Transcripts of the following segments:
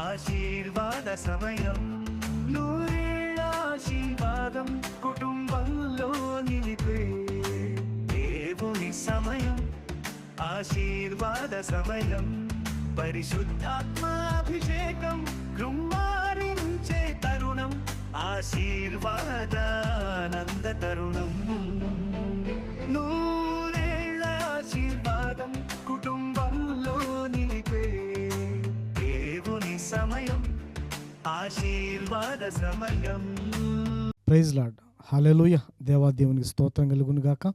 ఆశీర్వాద సమయం నూరేళ్ళ ఆశీర్వాదం కుటుంబంలో నిలిపే దేవుని సమయం ఆశీర్వాద సమయం పరిశుద్ధాత్మాభిషేకం కృమ్మారించే తరుణం ఆశీర్వాదానంద తరుణం. ఆశీర్వాద సమయం. ప్రైజ్ లాడ్ హలెలుయ దేవాదేవునికి స్తోత్రం కలుగును గాక.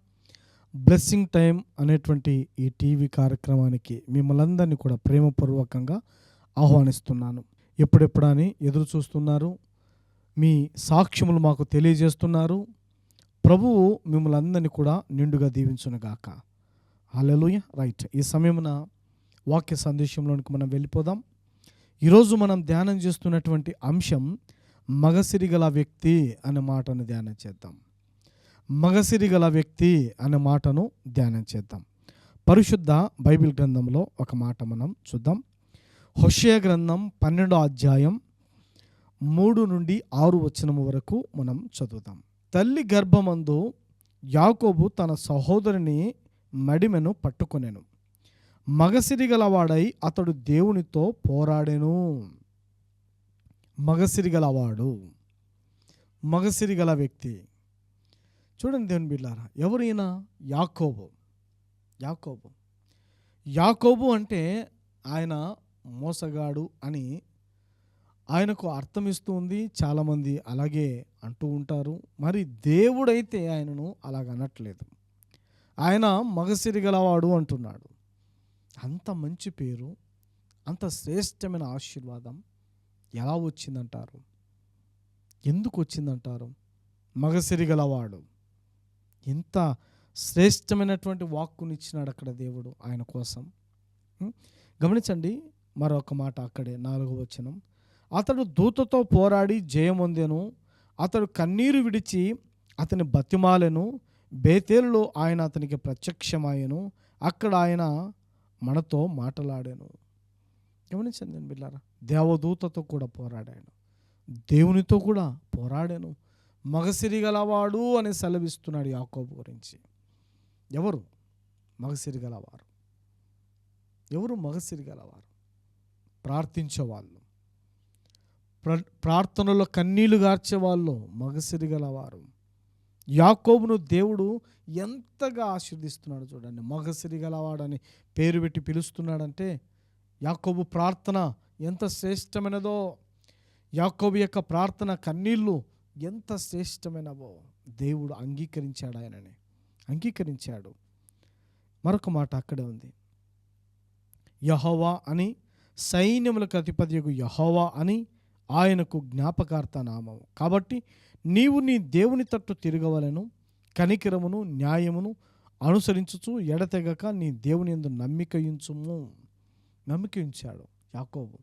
బ్లెస్సింగ్ టైం అనేటువంటి ఈ టీవీ కార్యక్రమానికి మిమ్మల్ని అందరినీ కూడా ప్రేమపూర్వకంగా ఆహ్వానిస్తున్నాను. ఎప్పుడెప్పుడు అని ఎదురు చూస్తున్నారు. మీ సాక్ష్యములు మాకు తెలియజేస్తున్నారు. ప్రభువు మిమ్మల్ని అందరినీ కూడా నిండుగా దీవించునుగాక హలెలుయ రైట్ ఈ సమయమున వాక్య సందేశంలోనికి మనం వెళ్ళిపోదాం. ఈరోజు మనం ధ్యానం చేస్తున్నటువంటి అంశం మగసిరి గల వ్యక్తి అనే మాటను ధ్యానం చేద్దాం. మగసిరి గల వ్యక్తి అనే మాటను ధ్యానం చేద్దాం. పరిశుద్ధ బైబిల్ గ్రంథంలో ఒక మాట మనం చూద్దాం. హొషయ గ్రంథం పన్నెండో అధ్యాయం మూడు నుండి ఆరు వచనము వరకు మనం చదువుదాం. తల్లి గర్భమందు యాకోబు తన సహోదరుని మడిమెను పట్టుకొనెను. మగసిరి గలవాడై అతడు దేవునితో పోరాడెను. మగసిరి గలవాడు మగసిరి గల వ్యక్తి. చూడండి దేవుని బిడ్డారా ఎవరైనా యాకోబు యాకోబు. యాకోబు అంటే ఆయన మోసగాడు అని ఆయనకు అర్థం ఇస్తుంది ఉంది చాలామంది అలాగే అంటూ ఉంటారు. మరి దేవుడైతే ఆయనను అలాగ అనట్లేదు. ఆయన మగసిరి గలవాడు అంటున్నాడు. అంత మంచి పేరు అంత శ్రేష్టమైన ఆశీర్వాదం ఎలా వచ్చిందంటారు? ఎందుకు వచ్చిందంటారు? మగసిరి గలవాడు. ఎంత శ్రేష్టమైనటువంటి వాక్కునిచ్చినాడు అక్కడ దేవుడు ఆయన కోసం. గమనించండి మరొక మాట అక్కడే నాలుగో వచనం. అతడు దూతతో పోరాడి జయమొందెను అతడు కన్నీరు విడిచి అతని బతిమాలెను. బేతేలులో ఆయన అతనికి ప్రత్యక్షమాయెను. అక్కడ ఆయన మనతో మాటలాడాను. గమనించండి నేను బిల్లారా దేవదూతతో కూడా పోరాడాను. దేవునితో కూడా పోరాడాను. మగసిరి గలవాడు అని సెలవిస్తున్నాడు యాకోబు గురించి. ఎవరు మగసిరి గలవారు? ఎవరు మగసిరి గలవారు? ప్రార్థించేవాళ్ళు ప్ర ప్రార్థనలో కన్నీళ్ళు గార్చేవాళ్ళు మగసిరి గలవారు. యాకోబును దేవుడు ఎంతగా ఆశీర్దిస్తున్నాడు చూడండి. మగసిరి గలవాడని పేరు పెట్టి పిలుస్తున్నాడంటే యాకోబు ప్రార్థన ఎంత శ్రేష్టమైనదో యాకోబు యొక్క ప్రార్థన కన్నీళ్ళు ఎంత శ్రేష్టమైనవో దేవుడు అంగీకరించాడు ఆయనని అంగీకరించాడు. మరొక మాట అక్కడే ఉంది. యహోవా అని సైన్యములకు అధిపతియగు యహోవా అని ఆయనకు జ్ఞాపకార్థ నామము. కాబట్టి నీవు నీ దేవుని తట్టు తిరగవలను కనికిరమును న్యాయమును అనుసరించుచు ఎడతెగక నీ దేవుని ఎందు నమ్మిక ఉంచుము నమ్మిక ఉంచాడు యాకోబు.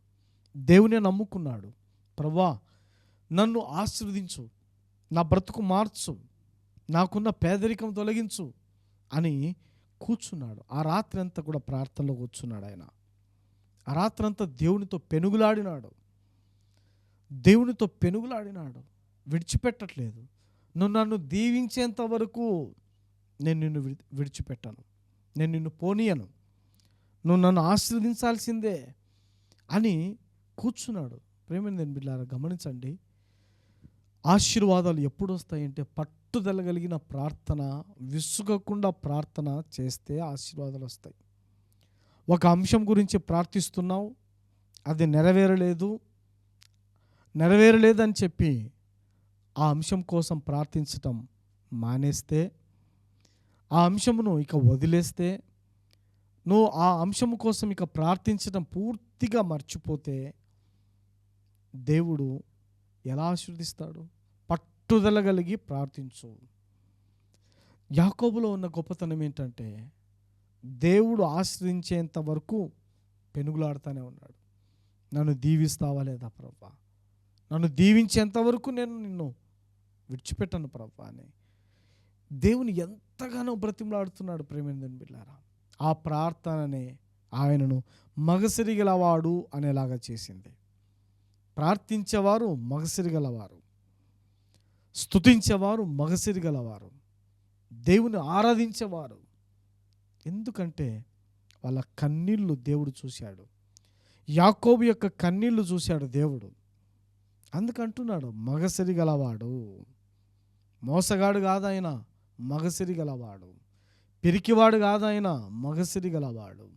దేవుని నమ్ముకున్నాడు. ప్రభా నన్ను ఆశీర్వదించు. నా బ్రతుకు మార్చు. నాకున్న పేదరికం తొలగించు. అని కూర్చున్నాడు. ఆ రాత్రి అంతా కూడా ప్రార్థనలో కూర్చున్నాడు ఆయన. ఆ రాత్రి అంతా దేవునితో పెనుగులాడినాడు. దేవునితో పెనుగులాడినాడు. విడిచిపెట్టట్లేదు. నువ్వు నన్ను దీవించేంత వరకు నేను నిన్ను విడి- విడిచిపెట్టాను. నేను నిన్ను పోనీయను. నువ్వు నన్ను ఆశీర్వదించాల్సిందే అని కూర్చున్నాడు. ప్రేమైన బిడ్డారా గమనించండి. ఆశీర్వాదాలు ఎప్పుడు వస్తాయంటే పట్టుదల కలిగిన ప్రార్థన విసుగకుండా ప్రార్థన చేస్తే ఆశీర్వాదాలు వస్తాయి ఒక అంశం గురించి ప్రార్థిస్తున్నావు అది నెరవేరలేదు నెరవేరలేదని చెప్పి ఆ అంశం కోసం ప్రార్థించటం మానేస్తే ఆ అంశమును ఇక వదిలేస్తే నువ్వు ఆ అంశము కోసం ఇక ప్రార్థించడం పూర్తిగా మర్చిపోతే దేవుడు ఎలా ఆశీర్దిస్తాడు పట్టుదల కలిగి ప్రార్థించు. యాకోబులో ఉన్న గొప్పతనం ఏంటంటే దేవుడు ఆశ్రయించేంత వరకు పెనుగులాడుతూనే ఉన్నాడు. నన్ను దీవిస్తావా లేదా ప్రభా నన్ను దీవించేంత వరకు నేను నిన్ను విడిచిపెట్టను ప్రభా అని. దేవుని ఎంతగానో బ్రతిమలాడుతున్నాడు ప్రేమేందని బిళ్ళారా ఆ ప్రార్థననే ఆయనను మగసిరిగలవాడు అనేలాగా చేసింది. ప్రార్థించేవారు మగసిరి గలవారు స్తుతించేవారు మగసిరి గలవారు దేవుని ఆరాధించేవారు. ఎందుకంటే వాళ్ళ కన్నీళ్ళు దేవుడు చూశాడు. యాకోబు యొక్క కన్నీళ్ళు చూశాడు దేవుడు. అందుకంటున్నాడు మగసిరిగలవాడు. మోసగాడు కాదు ఆయన. మగసిరి గలవాడు. పిరికివాడు కాదాయన మగసిరి గలవాడు.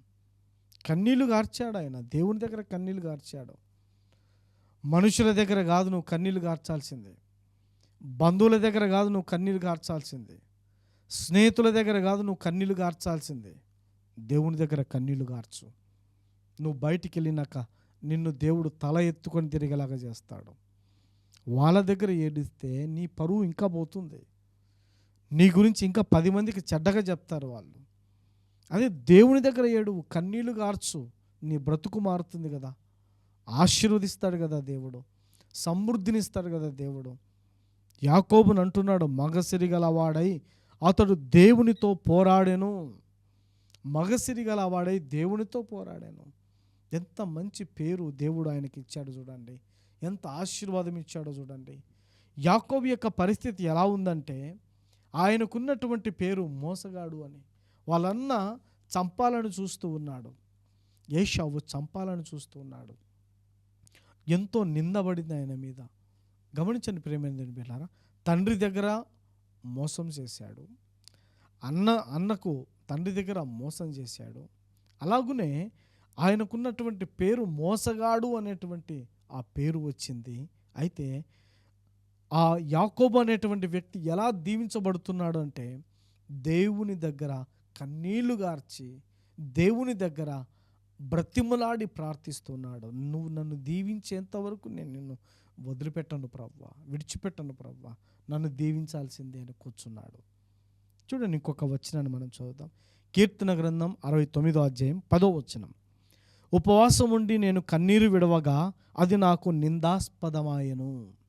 కన్నీళ్ళు గార్చాడు ఆయన. దేవుని దగ్గర కన్నీళ్ళు గార్చాడు. మనుషుల దగ్గర కాదు నువ్వు కన్నీళ్ళు గార్చాల్సిందే. బంధువుల దగ్గర కాదు నువ్వు కన్నీళ్ళు గార్చాల్సిందే. స్నేహితుల దగ్గర కాదు నువ్వు కన్నీళ్ళు గార్చాల్సిందే. దేవుని దగ్గర కన్నీళ్ళు గార్చు. నువ్వు బయటికి వెళ్ళినాక నిన్ను దేవుడు తల ఎత్తుకొని తిరిగేలాగా చేస్తాడు. వాళ్ళ దగ్గర ఏడిస్తే నీ పరువు ఇంకా పోతుంది. నీ గురించి ఇంకా పది మందికి చెడ్డగా చెప్తారు వాళ్ళు. అదే దేవుని దగ్గర ఏడు కన్నీళ్ళు గార్చు నీ బ్రతుకు మారుతుంది కదా. ఆశీర్వదిస్తాడు కదా దేవుడు. సమృద్ధినిస్తాడు కదా దేవుడు. యాకోబుని అంటున్నాడు మగసిరి గలవాడై అతడు దేవునితో పోరాడాను. మగసిరి గలవాడై దేవునితో పోరాడాను. ఎంత మంచి పేరు దేవుడు ఆయనకి ఇచ్చాడు చూడండి. ఎంత ఆశీర్వాదం ఇచ్చాడో చూడండి. యాకోబు యొక్క పరిస్థితి ఎలా ఉందంటే ఆయనకున్నటువంటి పేరు మోసగాడు అని. వాళ్ళన్న చంపాలని చూస్తూ ఉన్నాడు. ఏషావు చంపాలని చూస్తూ ఉన్నాడు. ఎంతో నిందబడింది ఆయన మీద. గమనించండి ప్రేమేంద్రుని బిళ్ళారా తండ్రి దగ్గర మోసం చేశాడు. అన్న అన్నకు తండ్రి దగ్గర మోసం చేశాడు. అలాగునే ఆయనకున్నటువంటి పేరు మోసగాడు అనేటువంటి ఆ పేరు వచ్చింది. అయితే ఆ యాకోబు అనేటువంటి వ్యక్తి ఎలా దీవించబడుతున్నాడు అంటే దేవుని దగ్గర కన్నీళ్ళు గార్చి దేవుని దగ్గర బ్రతిమలాడి ప్రార్థిస్తున్నాడు. నువ్వు నన్ను దీవించేంత వరకు నేను నిన్ను వదిలిపెట్టను ప్రవ్వా విడిచిపెట్టను ప్రవ్వా నన్ను దీవించాల్సిందే అని కూర్చున్నాడు. చూడండి ఇంకొక వచనాన్ని మనం చదువుదాం. కీర్తన గ్రంథం అరవై తొమ్మిదో అధ్యాయం పదో వచనం. ఉపవాసం ఉండి నేను కన్నీరు విడవగా అది నాకు నిందాస్పదమాయను.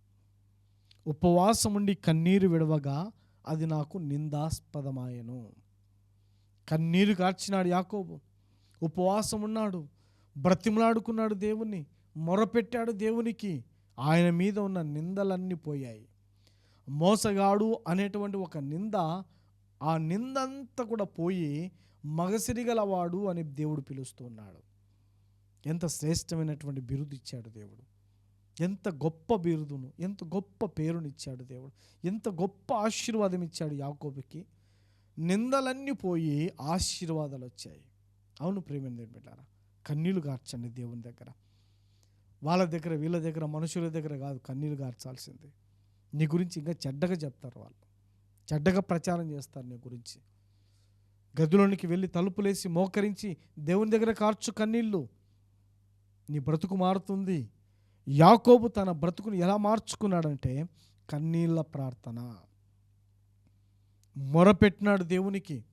ఉపవాసం ఉండి కన్నీరు విడవగా అది నాకు నిందాస్పదమాయను. కన్నీరు కార్చినాడు యాకోబు ఉపవాసం ఉన్నాడు బ్రతిమలాడుకున్నాడు దేవుణ్ణి మొరపెట్టాడు దేవునికి ఆయన మీద ఉన్న నిందలన్నీ పోయాయి. మోసగాడు అనేటువంటి ఒక నింద ఆ నిందంతా కూడా పోయి మగసిరిగలవాడు అని దేవుడు పిలుస్తున్నాడు ఎంత శ్రేష్టమైనటువంటి బిరుదు ఇచ్చాడు దేవుడు. ఎంత గొప్ప బిరుదును ఎంత గొప్ప పేరునిచ్చాడు దేవుడు ఎంత గొప్ప ఆశీర్వాదం ఇచ్చాడు యాకోబుకి. నిందలన్నీ పోయి ఆశీర్వాదాలు వచ్చాయి అవును ప్రేమని బిడ్డారా కన్నీళ్ళు గార్చండి దేవుని దగ్గర. వాళ్ళ దగ్గర వీళ్ళ దగ్గర మనుషుల దగ్గర కాదు కన్నీళ్ళు గార్చాల్సింది. నీ గురించి ఇంకా చెడ్డగా చెప్తారు వాళ్ళు. చెడ్డగా ప్రచారం చేస్తారు నీ గురించి. గదిలోనికి వెళ్ళి తలుపులేసి మోకరించి దేవుని దగ్గర కార్చు కన్నీళ్ళు నీ బ్రతుకు మారుతుంది. యాకోబు తన బ్రతుకును ఎలా మార్చుకున్నాడంటే కన్నీళ్ళ ప్రార్థన. మొరపెట్టినాడు దేవునికి.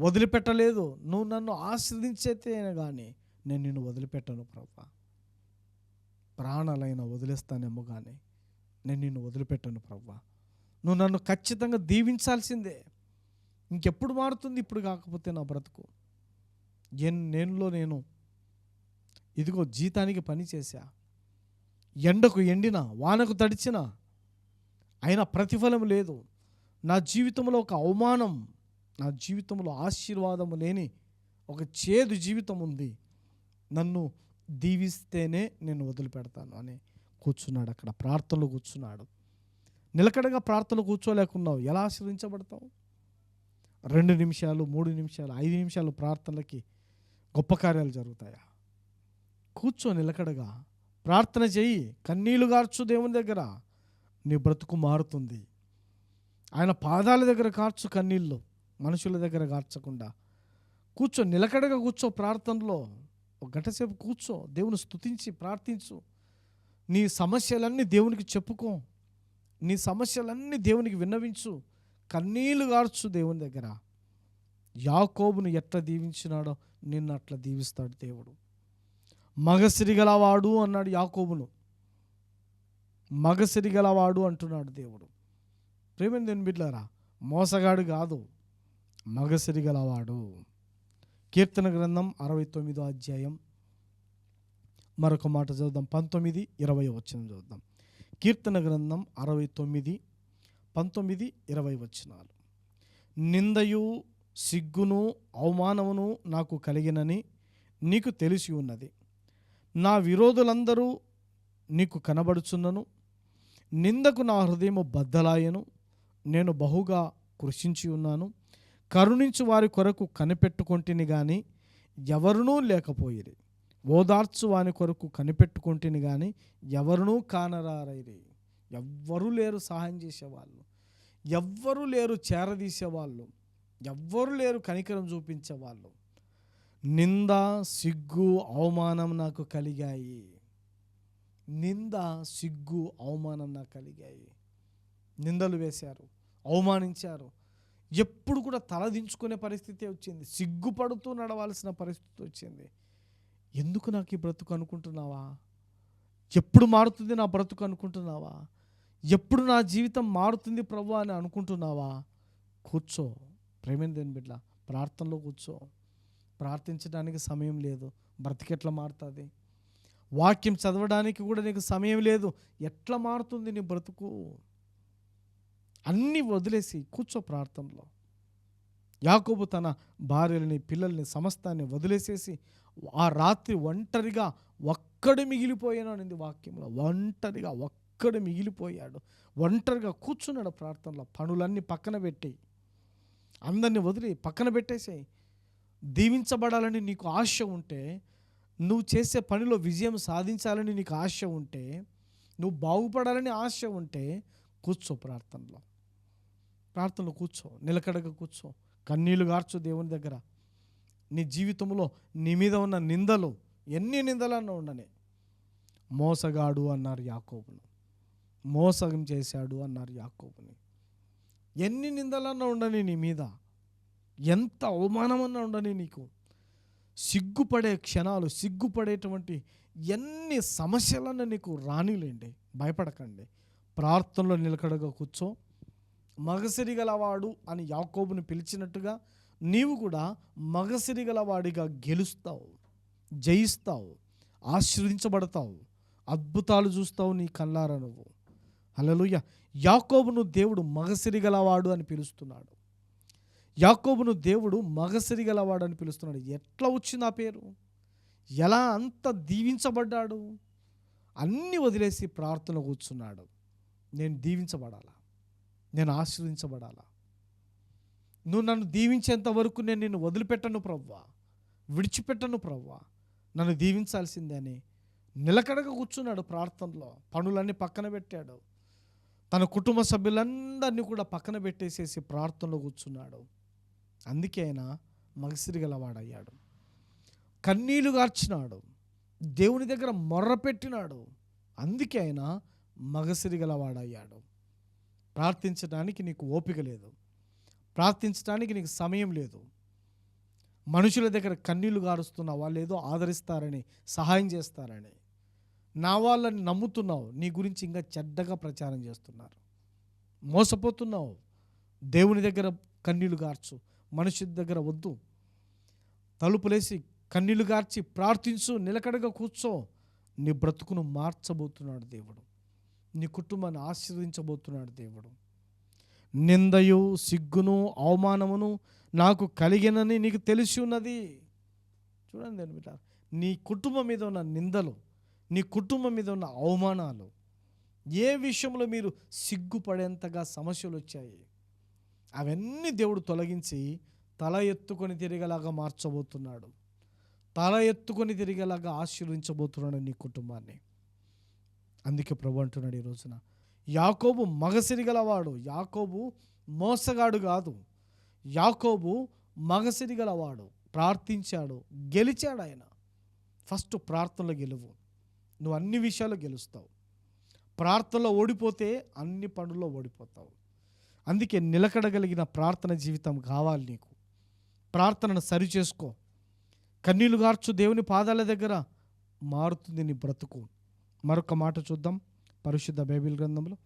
వదిలిపెట్టలేదు. నువ్వు నన్ను ఆశ్రదించేతే కానీ నేను నిన్ను వదిలిపెట్టను ప్రభా. ప్రాణాలైనా వదిలేస్తానేమో కానీ నేను నిన్ను వదిలిపెట్టను ప్రభా. నువ్వు నన్ను ఖచ్చితంగా దీవించాల్సిందే. ఇంకెప్పుడు మారుతుంది ఇప్పుడు కాకపోతే నా బ్రతుకు. ఎన్ నేనులో నేను ఇదిగో జీతానికి పని చేశా. ఎండకు ఎండిన వానకు తడిచిన అయినా ప్రతిఫలం లేదు. నా జీవితంలో ఒక అవమానం నా జీవితంలో ఆశీర్వాదము లేని ఒక చేదు జీవితం ఉంది. నన్ను దీవిస్తేనే నేను వదిలిపెడతాను అని కూర్చున్నాడు అక్కడ. ప్రార్థనలో కూర్చున్నాడు. నిలకడగా ప్రార్థనలు కూర్చోలేకున్నావు. ఎలా ఆశ్రయించబడతావు రెండు నిమిషాలు మూడు నిమిషాలు ఐదు నిమిషాలు ప్రార్థనలకి గొప్ప కార్యాలు జరుగుతాయా? కూర్చో నిలకడగా. ప్రార్థన చేయి కన్నీళ్ళు గార్చు దేవుని దగ్గర. నీ బ్రతుకు మారుతుంది. ఆయన పాదాల దగ్గర కార్చు కన్నీళ్ళు మనుషుల దగ్గర కార్చకుండా. కూర్చో నిలకడగా కూర్చో ప్రార్థనలో. ఒక గంటసేపు కూర్చో దేవుని స్తుతించి ప్రార్థించు. నీ సమస్యలన్నీ దేవునికి చెప్పుకో. నీ సమస్యలన్నీ దేవునికి విన్నవించు. కన్నీళ్ళు గార్చు దేవుని దగ్గర. యాకోబును ఎట్లా దీవించినాడో నిన్ను అట్లా దీవిస్తాడు దేవుడు. మగసిరిగలవాడు అన్నాడు యాకోబును. మగసిరిగలవాడు అంటున్నాడు దేవుడు. ప్రేమ దేని బిడ్డారా మోసగాడు కాదు. మగసిరిగలవాడు కీర్తన గ్రంథం అరవై తొమ్మిదో అధ్యాయం. మరొక మాట చదువుదాం. పంతొమ్మిది ఇరవై వచ్చిన చూద్దాం కీర్తన గ్రంథం అరవై తొమ్మిది పంతొమ్మిది ఇరవై వచ్చినాలు నిందయు సిగ్గును అవమానమును నాకు కలిగినని నీకు తెలిసి ఉన్నది. నా విరోధులందరూ నీకు కనబడుచున్నను. నిందకు నా హృదయము బద్దలాయను. నేను బహుగా కృషించి ఉన్నాను. కరుణించు వారి కొరకు కనిపెట్టుకొంటిని కానీ ఎవరునూ లేకపోయిరి. ఓదార్చు వాని కొరకు కనిపెట్టుకొంటిని కానీ ఎవరునూ కానరారైరి. ఎవ్వరూ లేరు సహాయం చేసేవాళ్ళు. ఎవ్వరూ లేరు చేరదీసేవాళ్ళు. ఎవ్వరూ లేరు కనికరం చూపించేవాళ్ళు. నింద సిగ్గు అవమానం నాకు కలిగాయి. నింద సిగ్గు అవమానం నాకు కలిగాయి. నిందలు వేశారు అవమానించారు. ఎప్పుడు కూడా తలదించుకునే పరిస్థితి వచ్చింది. సిగ్గుపడుతూ నడవాల్సిన పరిస్థితి వచ్చింది. ఎందుకు నాకు ఈ బ్రతుకు అనుకుంటున్నావా? ఎప్పుడు మారుతుంది నా బ్రతుకు అనుకుంటున్నావా? ఎప్పుడు నా జీవితం మారుతుంది ప్రభు అని అనుకుంటున్నావా? కూర్చో ప్రేమేందేని బిడ్డ? ప్రార్థనలో కూర్చో. ప్రార్థించడానికి సమయం లేదు. బ్రతికెట్లా మారుతుంది? వాక్యం చదవడానికి కూడా నీకు సమయం లేదు. ఎట్లా మారుతుంది నీ బ్రతుకు? అన్నీ వదిలేసి కూర్చో ప్రార్థనలో. యాకోబు తన భార్యలని పిల్లల్ని సమస్తాన్ని వదిలేసేసి ఆ రాత్రి ఒంటరిగా ఒక్కడు మిగిలిపోయాను అనేది వాక్యంలో. ఒంటరిగా ఒక్కడు మిగిలిపోయాడు. ఒంటరిగా కూర్చున్నాడు ప్రార్థనలో. పనులన్నీ పక్కన పెట్టి అందరిని వదిలి పక్కన పెట్టేసేయి. దీవించబడాలని నీకు ఆశ ఉంటే నువ్వు చేసే పనిలో విజయం సాధించాలని నీకు ఆశ ఉంటే నువ్వు బాగుపడాలని ఆశ ఉంటే కూర్చో ప్రార్థనలో. ప్రార్థనలో కూర్చో నిలకడగా కూర్చో కన్నీళ్ళు గార్చు దేవుని దగ్గర. నీ జీవితంలో నీ మీద ఉన్న నిందలు ఎన్ని నిందలన్నా ఉండని. మోసగాడు అన్నారు యాకోబును. మోసగం చేశాడు అన్నారు యాకోబుని. ఎన్ని నిందలన్నా ఉండని నీ మీద. ఎంత అవమానమన్నా ఉండని నీకు. సిగ్గుపడే క్షణాలు సిగ్గుపడేటువంటి ఎన్ని సమస్యలన్నా నీకు రానిలేండి. భయపడకండి. ప్రార్థనలో నిలకడగా కూర్చో. మగసిరి గలవాడు అని యాకోబుని పిలిచినట్టుగా నీవు కూడా మగసిరి గలవాడిగా గెలుస్తావు. జయిస్తావు. ఆశీర్వదించబడతావు. అద్భుతాలు చూస్తావు నీ కళ్ళారా నువ్వు. అలలుయ్య యాకోబును దేవుడు మగసిరి గలవాడు అని పిలుస్తున్నాడు. యాకోబును దేవుడు మగసిరి గలవాడని అని పిలుస్తున్నాడు. ఎట్లా వచ్చింది ఆ పేరు? ఎలా అంత దీవించబడ్డాడు? అన్నీ వదిలేసి ప్రార్థన కూర్చున్నాడు. నేను దీవించబడాలా? నేను ఆశీర్వించబడాలా నువ్వు నన్ను దీవించేంత వరకు నేను నిన్ను వదిలిపెట్టను ప్రవ్వా. విడిచిపెట్టను ప్రవ్వా. నన్ను దీవించాల్సిందే అని నిలకడగా కూర్చున్నాడు ప్రార్థనలో. పనులన్నీ పక్కన పెట్టాడు. తన కుటుంబ సభ్యులందరినీ కూడా పక్కన పెట్టేసేసి ప్రార్థనలో కూర్చున్నాడు. అందుకే ఆయన మగసిరి గలవాడయ్యాడు. కన్నీలు గార్చినాడు. దేవుని దగ్గర మొర్ర పెట్టినాడు. అందుకే ఆయన మగసిరి గలవాడయ్యాడు. ప్రార్థించడానికి నీకు ఓపిక లేదు. ప్రార్థించడానికి నీకు సమయం లేదు. మనుషుల దగ్గర కన్నీళ్ళు గారుస్తున్నా వాళ్ళు ఏదో ఆదరిస్తారని సహాయం చేస్తారని. నా వాళ్ళని నమ్ముతున్నావు. నీ గురించి ఇంకా చెడ్డగా ప్రచారం చేస్తున్నారు. మోసపోతున్నావు. దేవుని దగ్గర కన్నీళ్ళు గార్చు. మనిషి దగ్గర వద్దు. తలుపులేసి కన్నీళ్ళు గార్చి ప్రార్థించు నిలకడగా కూర్చో. నీ బ్రతుకును మార్చబోతున్నాడు దేవుడు. నీ కుటుంబాన్ని ఆశీర్వదించబోతున్నాడు దేవుడు. నిందయు సిగ్గును అవమానమును నాకు కలిగినని నీకు తెలిసి ఉన్నది. చూడండి నేను బిడ్డ నీ కుటుంబం మీద ఉన్న నిందలు నీ కుటుంబం మీద ఉన్న అవమానాలు ఏ విషయంలో మీరు సిగ్గుపడేంతగా సమస్యలు వచ్చాయి? అవన్నీ దేవుడు తొలగించి తల ఎత్తుకొని తిరిగేలాగా మార్చబోతున్నాడు. తల ఎత్తుకొని తిరిగేలాగా ఆశీర్వించబోతున్నాడు నీ కుటుంబాన్ని. అందుకే ప్రభు అంటున్నాడు ఈ రోజున యాకోబు మగసిరిగలవాడు యాకోబు మోసగాడు కాదు. యాకోబు మగసిరిగలవాడు ప్రార్థించాడు గెలిచాడు ఆయన. ఫస్ట్ ప్రార్థనలో గెలువు. నువ్వు అన్ని విషయాలు గెలుస్తావు. ప్రార్థనలో ఓడిపోతే అన్ని పనుల్లో ఓడిపోతావు. అందుకే నిలకడగలిగిన ప్రార్థన జీవితం కావాలి నీకు. ప్రార్థనను సరిచేసుకో కన్నీలు గార్చు దేవుని పాదాల దగ్గర మారుతుంది నీ బ్రతుకు. మరొక మాట చూద్దాం. పరిశుద్ధ బైబిల్ గ్రంథంలో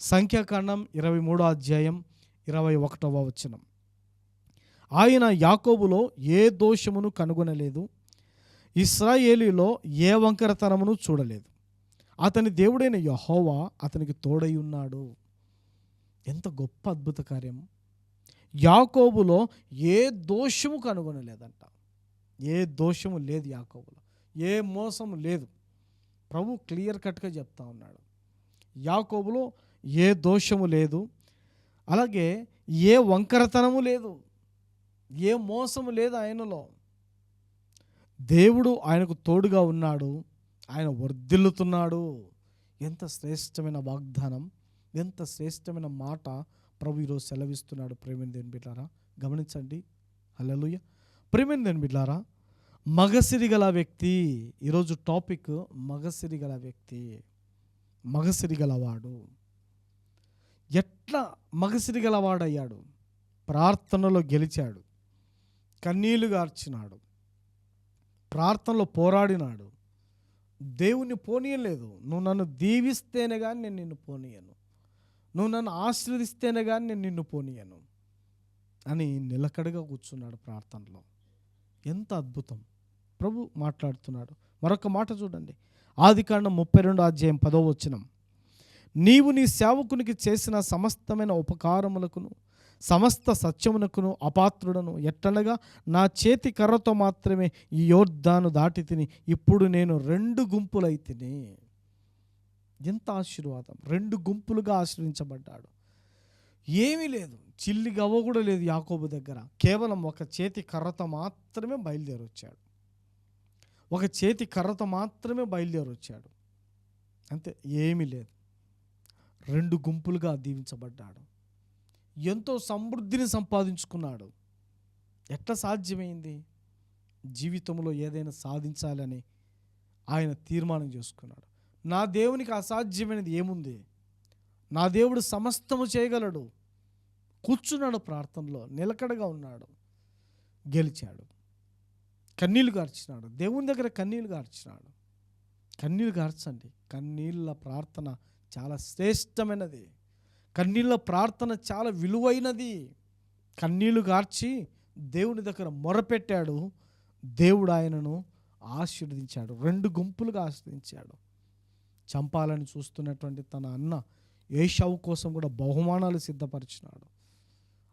సంఖ్యాకాండం ఇరవై మూడో అధ్యాయం ఇరవై ఒకటవ వచనం. ఆయన యాకోబులో ఏ దోషమును కనుగొనలేదు. ఇస్రాయేలీలో ఏ వంకరతనమును చూడలేదు. అతని దేవుడైన యహోవా అతనికి తోడై ఉన్నాడు. ఎంత గొప్ప అద్భుత కార్యం యాకోబులో ఏ దోషము కనుగొనలేదంట. ఏ దోషము లేదు యాకోబులో. ఏ మోసము లేదు. ప్రభు క్లియర్ కట్గా చెప్తా ఉన్నాడు. యాకోబులో ఏ దోషము లేదు. అలాగే ఏ వంకరతనము లేదు. ఏ మోసము లేదు ఆయనలో. దేవుడు ఆయనకు తోడుగా ఉన్నాడు. ఆయన వర్ధిల్లుతున్నాడు. ఎంత శ్రేష్టమైన వాగ్దానం. ఎంత శ్రేష్టమైన మాట ప్రభు ఈరోజు సెలవిస్తున్నాడు. ప్రేమిని దేని బిడ్డారా గమనించండి. హలలుయ ప్రేమిని దేని బిడ్డారా మగసిరి గల వ్యక్తి ఈరోజు టాపిక్ మగసిరి గల వ్యక్తి మగసిరి గలవాడు. ఎట్లా మగసిరి గలవాడయ్యాడు? ప్రార్థనలో గెలిచాడు కన్నీళ్ళు గార్చినాడు ప్రార్థనలో పోరాడినాడు. దేవుణ్ణి పోనీయలేదు. నువ్వు నన్ను దీవిస్తేనే కానీ నేను నిన్ను పోనీయను. నువ్వు నన్ను ఆశీర్వదిస్తేనే కానీ నేను నిన్ను పోనీయను అని నిలకడగా కూర్చున్నాడు ప్రార్థనలో. ఎంత అద్భుతం. ప్రభు మాట్లాడుతున్నాడు. మరొక మాట చూడండి. ఆది కాండం ముప్పై రెండు అధ్యాయం పదో వచనం. నీవు నీ సేవకునికి చేసిన సమస్తమైన ఉపకారములకును సమస్త సత్యమునకును అపాత్రుడను. ఎట్టనగా నా చేతి కర్రతో మాత్రమే ఈ యోర్ధాను దాటి తిని ఇప్పుడు నేను రెండు గుంపులైతిని ఎంత ఆశీర్వాదం? రెండు గుంపులుగా ఆశ్రయించబడ్డాడు. ఏమీ లేదు. చిల్లి గవ్వ కూడా లేదు యాకోబు దగ్గర. కేవలం ఒక చేతి కర్రతో మాత్రమే బయలుదేరొచ్చాడు. ఒక చేతి కర్రతో మాత్రమే బయలుదేరొచ్చాడు. అంతే ఏమీ లేదు. రెండు గుంపులుగా దీవించబడ్డాడు. ఎంతో సమృద్ధిని సంపాదించుకున్నాడు. ఎట్లా సాధ్యమైంది? జీవితంలో ఏదైనా సాధించాలని ఆయన తీర్మానం చేసుకున్నాడు. నా దేవునికి అసాధ్యమైనది ఏముంది? నా దేవుడు సమస్తము చేయగలడు. కూర్చున్నాడు ప్రార్థనలో నిలకడగా ఉన్నాడు. గెలిచాడు. కన్నీళ్ళు గార్చినాడు. దేవుని దగ్గర కన్నీళ్ళు గార్చినాడు. కన్నీళ్ళు గార్చండి. కన్నీళ్ళ ప్రార్థన చాలా శ్రేష్టమైనది. కన్నీళ్ళ ప్రార్థన చాలా విలువైనది. కన్నీళ్ళు గార్చి దేవుని దగ్గర మొరపెట్టాడు. దేవుడు ఆయనను ఆశీర్వదించాడు. రెండు గుంపులుగా ఆశీర్వదించాడు. చంపాలని చూస్తున్నటువంటి తన అన్న ఏషావు కోసం కూడా బహుమానాలు సిద్ధపరిచినాడు.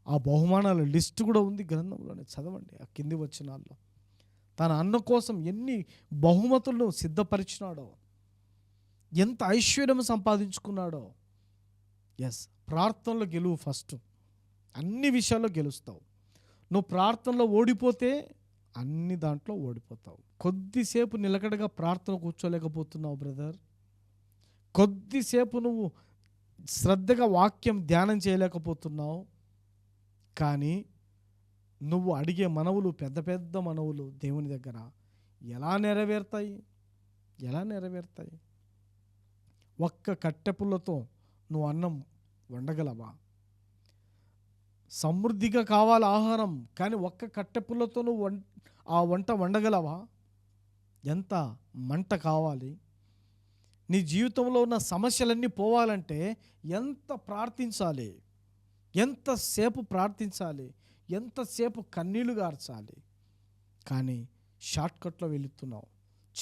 ఆ బహుమానాల లిస్ట్ కూడా ఉంది గ్రంథంలోనే చదవండి ఆ కింది వచ్చినాల్లో తన అన్న కోసం ఎన్ని బహుమతులను సిద్ధపరిచినాడో ఎంత ఐశ్వర్యం సంపాదించుకున్నాడో. ఎస్ ప్రార్థనలో గెలువు ఫస్ట్ అన్ని విషయాల్లో గెలుస్తావు. నువ్వు ప్రార్థనలో ఓడిపోతే అన్ని దాంట్లో ఓడిపోతావు. కొద్దిసేపు నిలకడగా ప్రార్థన కూర్చోలేకపోతున్నావు బ్రదర్ కొద్దిసేపు నువ్వు శ్రద్ధగా వాక్యం ధ్యానం చేయలేకపోతున్నావు. కానీ నువ్వు అడిగే మనవులు పెద్ద పెద్ద మనవులు దేవుని దగ్గర ఎలా నెరవేరుతాయి? ఎలా నెరవేరుతాయి? ఒక్క కట్టెపుల్లతో నువ్వు అన్నం వండగలవా? సమృద్ధిగా కావాలి ఆహారం కానీ ఒక్క కట్టెపుల్లతో నువ్వు వం ఆ వంట వండగలవా? ఎంత మంట కావాలి? నీ జీవితంలో ఉన్న సమస్యలన్నీ పోవాలంటే ఎంత ప్రార్థించాలి? ఎంతసేపు ప్రార్థించాలి? ఎంతసేపు కన్నీళ్ళు గార్చాలి? కానీ షార్ట్కట్లో వెళుతున్నావు.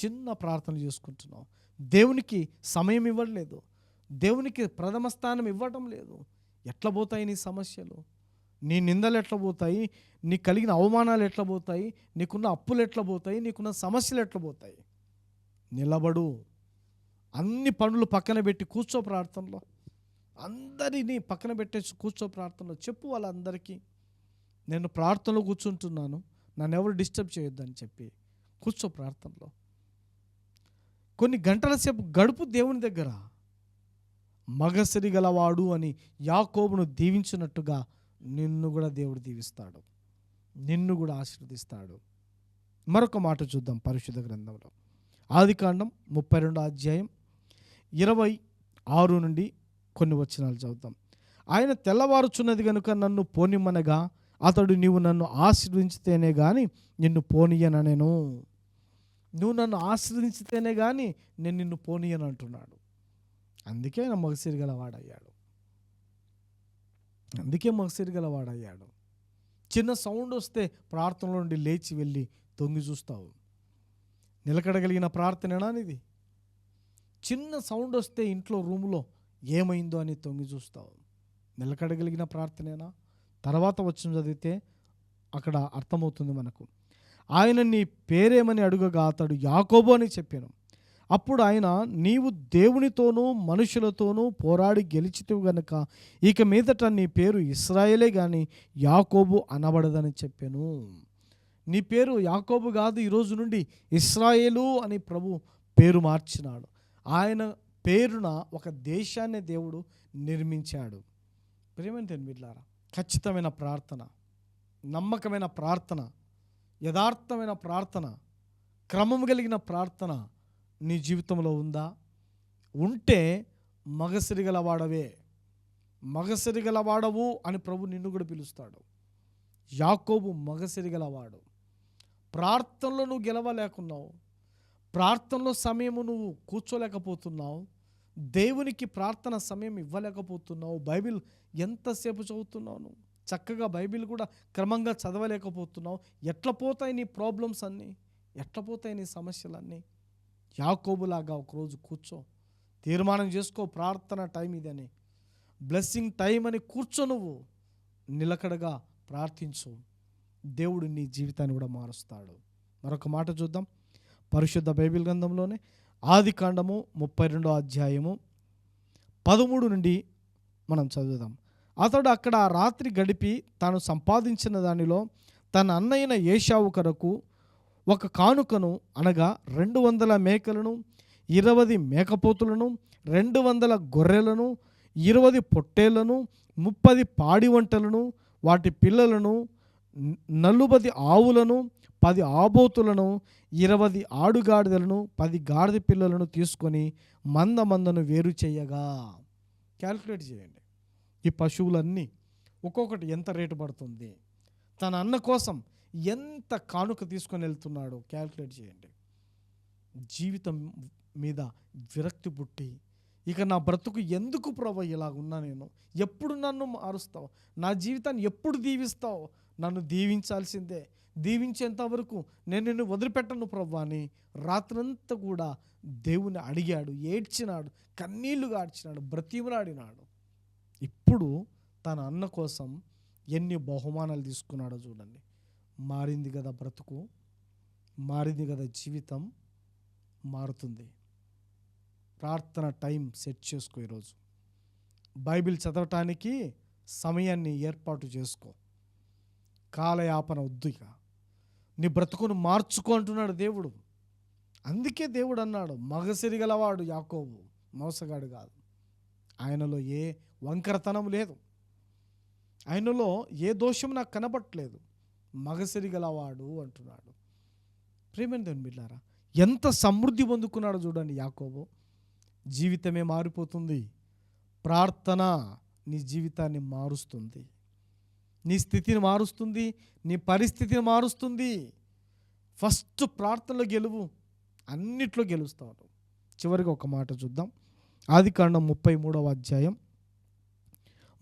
చిన్న ప్రార్థన చేసుకుంటున్నావు. దేవునికి సమయం ఇవ్వట్లేదు. దేవునికి ప్రథమ స్థానం ఇవ్వటం లేదు. ఎట్లా పోతాయి నీ సమస్యలు? నీ నిందలు ఎట్లా పోతాయి? నీకు కలిగిన అవమానాలు ఎట్లా పోతాయి? నీకున్న అప్పులు ఎట్లా పోతాయి? నీకున్న సమస్యలు ఎట్లా పోతాయి? నిలబడు. అన్ని పనులు పక్కన పెట్టి కూర్చో ప్రార్థనలో. అందరినీ పక్కన పెట్టేసి కూర్చో ప్రార్థనలో. చెప్పు వాళ్ళందరికీ నేను ప్రార్థనలో కూర్చుంటున్నాను నన్ను ఎవరు డిస్టర్బ్ చేయొద్దని చెప్పి కూర్చో ప్రార్థనలో. కొన్ని గంటల సేపు గడుపు దేవుని దగ్గర. మగసిరి గలవాడు అని యాకోబును దీవించినట్టుగా నిన్ను కూడా దేవుడు దీవిస్తాడు. నిన్ను కూడా ఆశీర్వదిస్తాడు. మరొక మాట చూద్దాం పరిశుద్ధ గ్రంథంలో. ఆదికాండం ముప్పై రెండో అధ్యాయం ఇరవై ఆరు నుండి కొన్ని వచనాలు చదువుతాం. ఆయన తెల్లవారుచున్నది కనుక నన్ను పోనిమ్మనగా అతడు నీవు నన్ను ఆశ్రయించితేనే కానీ నిన్ను పోనీయననేను. నువ్వు నన్ను ఆశ్రయించితేనే కానీ నేను నిన్ను పోనీయను అంటున్నాడు అందుకే ఆయన మగసిరి గలవాడయ్యాడు. అందుకే మగసిరి గలవాడయ్యాడు. చిన్న సౌండ్ వస్తే ప్రార్థనలో నుండి లేచి వెళ్ళి తొంగి చూస్తావు. నిలకడగలిగిన ప్రార్థనేనా ఇది చిన్న సౌండ్ వస్తే ఇంట్లో రూములో ఏమైందో అని తొంగి చూస్తావు. నిలకడగలిగిన ప్రార్థనేనా? తర్వాత వచ్చిన చదివితే అక్కడ అర్థమవుతుంది మనకు. ఆయన నీ పేరేమని అడుగగా అతడు యాకోబు అని చెప్పాను. అప్పుడు ఆయన నీవు దేవునితోనూ మనుషులతోనూ పోరాడి గెలిచితివు గనుక ఇక మీదట నీ పేరు ఇస్రాయేలే కానీ యాకోబు అనబడదని చెప్పాను. నీ పేరు యాకోబు కాదు ఈరోజు నుండి ఇస్రాయేలు అని ప్రభు పేరు మార్చినాడు. ఆయన పేరున ఒక దేశాన్ని దేవుడు నిర్మించాడు. ప్రేమంటే వీళ్ళారా ఖచ్చితమైన ప్రార్థన నమ్మకమైన ప్రార్థన యథార్థమైన ప్రార్థన క్రమం కలిగిన ప్రార్థన నీ జీవితంలో ఉందా? ఉంటే మగసిరిగల వాడవే మగసిరిగల వాడవు అని ప్రభు నిన్ను కూడా పిలుస్తాడు. యాకోబు మగసిరిగల వాడు ప్రార్థనలో నువ్వు గెలవలేకున్నావు. ప్రార్థనలో సమయము నువ్వు కూర్చోలేకపోతున్నావు. దేవునికి ప్రార్థన సమయం ఇవ్వలేకపోతున్నావు. బైబిల్ ఎంతసేపు చదువుతున్నావు నువ్వు? చక్కగా బైబిల్ కూడా క్రమంగా చదవలేకపోతున్నావు. ఎట్లా పోతాయి నీ ప్రాబ్లమ్స్ అన్నీ? ఎట్లా పోతాయి నీ సమస్యలన్నీ? యాకోబులాగా ఒకరోజు కూర్చో. తీర్మానం చేసుకో ప్రార్థన టైం ఇదని. బ్లెస్సింగ్ టైం అని కూర్చో నువ్వు. నిలకడగా ప్రార్థించు. దేవుడు నీ జీవితాన్ని కూడా మారుస్తాడు. మరొక మాట చూద్దాం. పరిశుద్ధ బైబిల్ గ్రంథంలోనే ఆది కాండము ముప్పై రెండో అధ్యాయము పదమూడు నుండి మనం చదువుదాం. అతడు అక్కడ ఆ రాత్రి గడిపి తాను సంపాదించిన దానిలో తన అన్నయ్యన ఏషావు కొరకు ఒక కానుకను అనగా రెండు వందల మేకలను ఇరవది మేకపోతులను రెండు వందల గొర్రెలను ఇరవది పొట్టేళ్ళను ముప్పది పాడి వంటలను వాటి పిల్లలను నలుబది ఆవులను పది ఆబోతులను ఇరవది ఆడుగాడిదలను పది గాడిద పిల్లలను తీసుకొని మంద మందను వేరు చేయగా. క్యాల్కులేట్ చేయండి. ఈ పశువులన్నీ ఒక్కొక్కటి ఎంత రేటు పడుతుంది? తన అన్న కోసం ఎంత కానుక తీసుకొని వెళ్తున్నాడో క్యాల్కులేట్ చేయండి. జీవితం మీద విరక్తి పుట్టి ఇక నా బ్రతుకు ఎందుకు ప్రభు ఇలాగున్నా నేను? ఎప్పుడు నన్ను మారుస్తావు? నా జీవితాన్ని ఎప్పుడు దీవిస్తావు? నన్ను దీవించాల్సిందే. దీవించేంత వరకు నేను నిన్ను వదిలిపెట్టను ప్రభు అని రాత్రంతా కూడా దేవుని అడిగాడు ఏడ్చినాడు కన్నీళ్ళు గాడ్చినాడు బ్రతిమలాడినాడు. ఇప్పుడు తన అన్న కోసం ఎన్ని బహుమానాలు తీసుకున్నాడో చూడండి. మారింది కదా బ్రతుకు మారింది కదా జీవితం మారుతుంది. ప్రార్థన టైం సెట్ చేసుకో ఈరోజు. బైబిల్ చదవటానికి సమయాన్ని ఏర్పాటు చేసుకో. కాలయాపన వద్దు ఇక నీ బ్రతుకును మార్చుకో అంటున్నాడు దేవుడు. అందుకే దేవుడు అన్నాడు మగసిరి గలవాడు యాకోబు మోసగాడు కాదు. ఆయనలో ఏ వంకరతనం లేదు. ఆయనలో ఏ దోషం నాకు కనబట్టలేదు. మగసిరి గలవాడు అంటున్నాడు. ప్రేమేందని బిడ్డారా ఎంత సమృద్ధి పొందుకున్నాడో చూడండి యాకోబు. జీవితమే మారిపోతుంది. ప్రార్థన నీ జీవితాన్ని మారుస్తుంది. నీ స్థితిని మారుస్తుంది నీ పరిస్థితిని మారుస్తుంది. ఫస్ట్ ప్రార్థనలో గెలువు అన్నిట్లో గెలుస్తావు చివరికి ఒక మాట చూద్దాం. ఆది కాండం ముప్పై మూడవ అధ్యాయం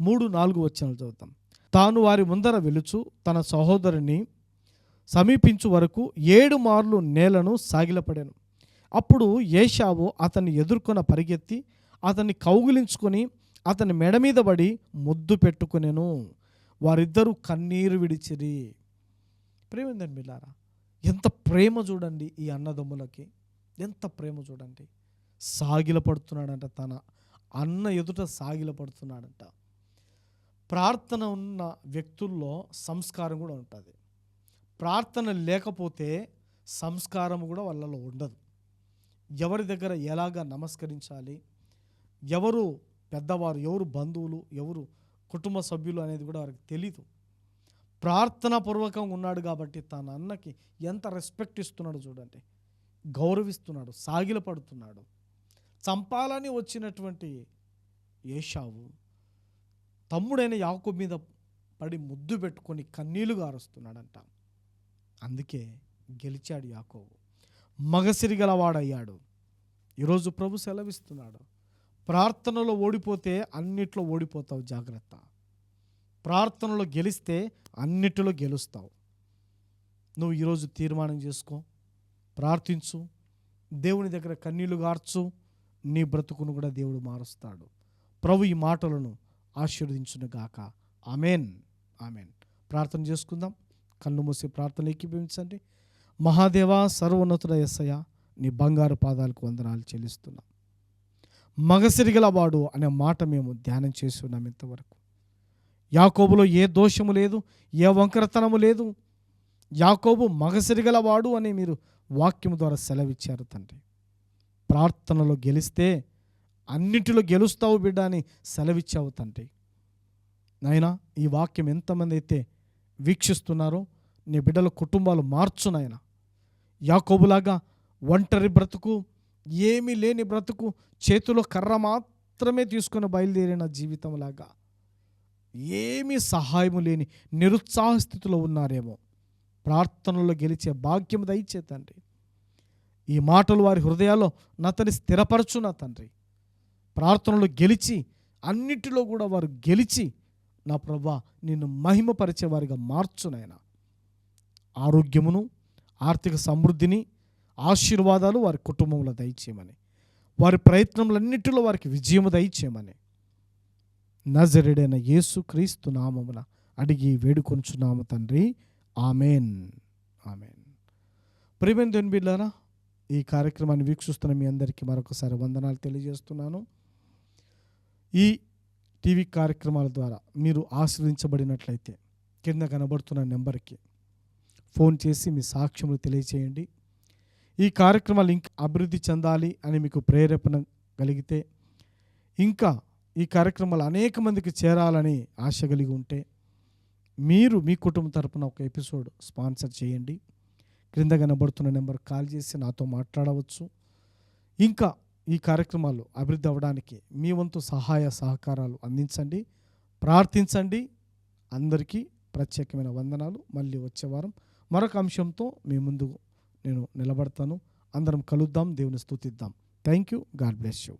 మూడు నాలుగు వచ్చిన చదువుతాం. తాను వారి ముందర వెలుచు తన సహోదరుని సమీపించు వరకు ఏడు మార్లు నేలను సాగిలపడాను. అప్పుడు ఏషావు అతన్ని ఎదుర్కొన పరిగెత్తి అతన్ని కౌగిలించుకొని అతని మెడ మీద పడి ముద్దు పెట్టుకునేను. వారిద్దరూ కన్నీరు విడిచిరి. ప్రేమిందండి మిల్లారా ఎంత ప్రేమ చూడండి ఈ అన్నదమ్ములకి. ఎంత ప్రేమ చూడండి. సాగిల పడుతున్నాడంట తన అన్న ఎదుట సాగిల పడుతున్నాడంట. ప్రార్థన ఉన్న వ్యక్తుల్లో సంస్కారం కూడా ఉంటుంది. ప్రార్థన లేకపోతే సంస్కారం కూడా వాళ్ళలో ఉండదు. ఎవరి దగ్గర ఎలాగ నమస్కరించాలి? ఎవరు పెద్దవారు? ఎవరు బంధువులు? ఎవరు కుటుంబ సభ్యులు అనేది కూడా వారికి తెలీదు. ప్రార్థనాపూర్వకంగా ఉన్నాడు కాబట్టి తన అన్నకి ఎంత రెస్పెక్ట్ ఇస్తున్నాడు చూడండి. గౌరవిస్తున్నాడు సాగిల పడుతున్నాడు. చంపాలని వచ్చినటువంటి ఏషావు తమ్ముడైన యాకు మీద పడి ముద్దు పెట్టుకొని కన్నీళ్ళు గారుస్తున్నాడంట. అందుకే గెలిచాడు యాకోబు. మగసిరిగలవాడయ్యాడు ఈరోజు ప్రభు సెలవిస్తున్నాడు. ప్రార్థనలో ఓడిపోతే అన్నిట్లో ఓడిపోతావు జాగ్రత్త. ప్రార్థనలో గెలిస్తే అన్నిటిలో గెలుస్తావు. నువ్వు ఈరోజు తీర్మానం చేసుకో ప్రార్థించు దేవుని దగ్గర కన్నీళ్ళు గార్చు నీ బ్రతుకును కూడా దేవుడు మారుస్తాడు. ప్రభు ఈ మాటలను ఆశీర్వదించును గాక ఆమెన్. ఆమెన్. ప్రార్థన చేసుకుందాం. కళ్ళు మూసి ప్రార్థన ఎక్కిపించండి మహాదేవ సర్వోన్నతుడ ఎస్సయ్య నీ బంగారు పాదాలకు వందనాలు చెల్లిస్తున్నాం. మగసిరిగల వాడు అనే మాట మేము ధ్యానం చేస్తున్నాం ఇంతవరకు. యాకోబులో ఏ దోషము లేదు ఏ వంకరతనము లేదు. యాకోబు మగసిరిగల వాడు అని మీరు వాక్యం ద్వారా సెలవిచ్చారు తండ్రి. ప్రార్థనలో గెలిస్తే అన్నిటిలో గెలుస్తావు బిడ్డ అని సెలవిచ్చావు తండ్రి. నాయనా ఈ వాక్యం ఎంతమంది అయితే వీక్షిస్తున్నారో నీ బిడ్డల కుటుంబాలు మార్చు నాయన. యాకోబులాగా ఒంటరి బ్రతుకు ఏమీ లేని బ్రతుకు చేతిలో కర్ర మాత్రమే తీసుకొని బయలుదేరిన జీవితంలాగా. ఏమీ సహాయము లేని నిరుత్సాహ స్థితిలో ఉన్నారేమో. ప్రార్థనలో గెలిచే భాగ్యం దయచే తండ్రి. ఈ మాటలు వారి హృదయాల్లో నతని స్థిరపరచు నా తండ్రి. ప్రార్థనలో గెలిచి అన్నిటిలో కూడా వారు గెలిచి నా ప్రభా నిన్ను మహిమపరిచే వారిగా మార్చునైనా. ఆరోగ్యమును ఆర్థిక సమృద్ధిని ఆశీర్వాదాలు వారి కుటుంబంలో దయచేయమని వారి ప్రయత్నములన్నిటిలో వారికి విజయము దయచేయమని. నజరుడైన యేసు క్రీస్తు నామమున అడిగి వేడుకొంచున్నాము తండ్రి. ఆమెన్. ఆమెన్. ప్రియమైన దేవుని బిడ్డారా ఈ కార్యక్రమాన్ని వీక్షిస్తున్న మీ అందరికీ మరొకసారి వందనాలు తెలియజేస్తున్నాను. ఈ టీవీ కార్యక్రమాల ద్వారా మీరు ఆశ్రయించబడినట్లయితే కింద కనబడుతున్న నెంబర్కి ఫోన్ చేసి మీ సాక్ష్యములు తెలియచేయండి. ఈ కార్యక్రమాలు ఇంకా అభివృద్ధి చెందాలి అని మీకు ప్రేరేపణ కలిగితే ఇంకా ఈ కార్యక్రమాలు అనేక మందికి చేరాలని ఆశ కలిగి ఉంటే మీరు మీ కుటుంబం తరపున ఒక ఎపిసోడ్ స్పాన్సర్ చేయండి. క్రింద కనబడుతున్న నెంబర్ కాల్ చేసి నాతో మాట్లాడవచ్చు. ఇంకా ఈ కార్యక్రమాలు అభివృద్ధి అవ్వడానికి మీ వంతు సహాయ సహకారాలు అందించండి. ప్రార్థించండి. అందరికీ ప్రత్యేకమైన వందనాలు. మళ్ళీ వచ్చే వారం మరొక అంశంతో మీ ముందు నేను నిలబడతాను. అందరం కలుద్దాం దేవుని స్థుతిద్దాం. Thank you God bless you